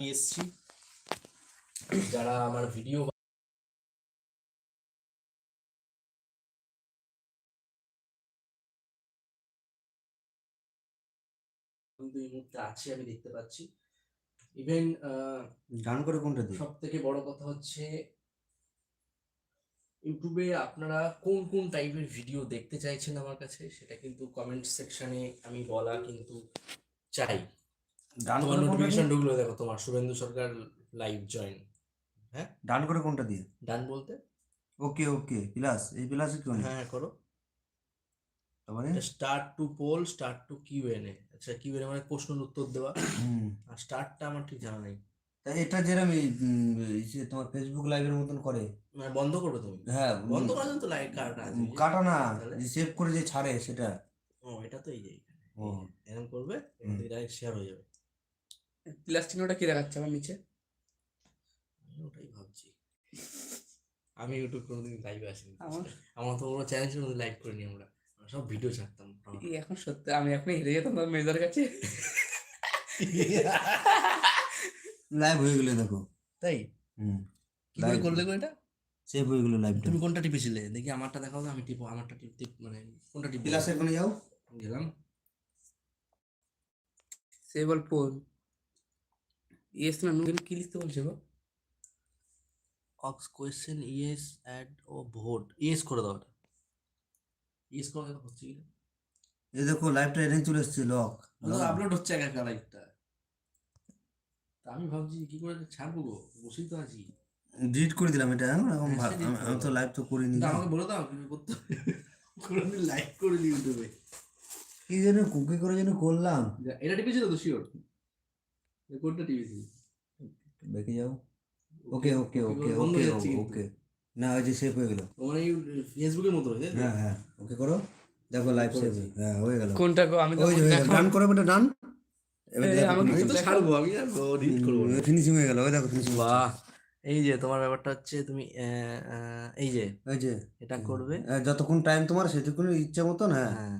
এসেছি। যারা আমার ভিডিও এই মুহূর্তে আছে আমি দেখতে পাচ্ছি। ইভেন গান করে কোনটা দিয়ে সব থেকে বড় কথা হচ্ছে ইউটিউবে আপনারা কোন কোন টাইপের ভিডিও দেখতে চাইছেন আমার কাছে সেটা কিন্তু কমেন্ট সেকশনে আমি বলা কিন্তু চাই। ডান তোমার করে নোটিফিকেশন ঢুকলো দেখো তোমার শুভেন্দু সরকার লাইভ জয়েন হ্যাঁ? ডান করে কোনটা দিয়ে? ডান বলতে? ওকে ওকে প্লাস এই প্লাসে কি হ্যাঁ করো। তারপরে? Start to poll start to Q N A আচ্ছা কিউ এন এ মানে প্রশ্নের উত্তর দেওয়া। আর স্টার্টটা আমার ঠিক জানা নেই। তা এটা যেরকম এই, যে তোমার ফেসবুক লাইভের মতন করে। মানে বন্ধ করবে তুমি? হ্যাঁ বন্ধ জন্য তো লাইভ উম, কাটা না তাহলে? সেভ করে যে ছাড়ে সেটা। ও এটা তো এই যে এখানে। ও। এরকম করবে। ডাইরেক্ট শেয়ার হয়ে যাবে। প্লাস চিহ্নটা কি দেখাচ্ছে আমার নিচে? আমি ওটাই ভাবছি। আমি ইউটিউব কোনোদিন লাইভে আসিনি। আমার আমার তো কোনো চ্যানেল ছিল লাইভ করিনি আমরা। আমরা সব ভিডিও ছাড়তাম। এখন সত্যি আমি এখন হেরে যেতাম তোমার মেজার কাছে। লাইভ হয়ে গেলে দেখো। তাই? হুম। কি করে. করলে গো এটা? সেভ হয়ে গেলো লাইভটা তুমি কোনটা টিপেছিলে? দেখি আমারটা দেখাও আমি টিপো আমারটা টিপ টিপ মানে কোনটা টিপ প্লাসের কোনে যাও। গেলাম। সে বল পোল ইয়েস না নুন কি লিখতে বলছে গো অক্স কোয়েশ্চেন ইয়েস অ্যাড ও ভোট ইয়েস করে দাও এটা ইয়েস করে দাও হচ্ছে কি এই দেখো লাইভটা এনে চলে এসেছে লক আপলোড হচ্ছে একা একা লাইভটা আমি ভাবছি কি করে ছাড়বো গো বসেই তো আছি ডিলিট করে দিলাম এটা এখন আমি- তো লাইভ তো করিনি আমাকে বলে দাও কি করতে কোনোদিন লাইভ করে দিই ইউটিউবে কি যেন কুকি করে যেন করলাম এটা টিপেছি তো শিওর কোনটা দেখে যাও ওকে ওকে ওকে ওকে। ওকে না ওই যে সেভ হয়ে গেল তোমার এই ফেসবুকের মতো হ্যাঁ হ্যাঁ ওকে করো দেখো লাইভ সেভ হ্যাঁ হয়ে গেল কোনটা গো আমি ওই যে ডান করো বেটা ডান আমি তো ছাড়বো আমি ডিলিট করব ফিনিশিং হয়ে গেল ওই দেখো ফিনিশিং বাহ এই যে তোমার ব্যাপারটা হচ্ছে তুমি আহ, আহ, এই যে ওই যে এটা করবে যতক্ষণ টাইম তোমার সেটুকুন ইচ্ছা মতন হ্যাঁ হ্যাঁ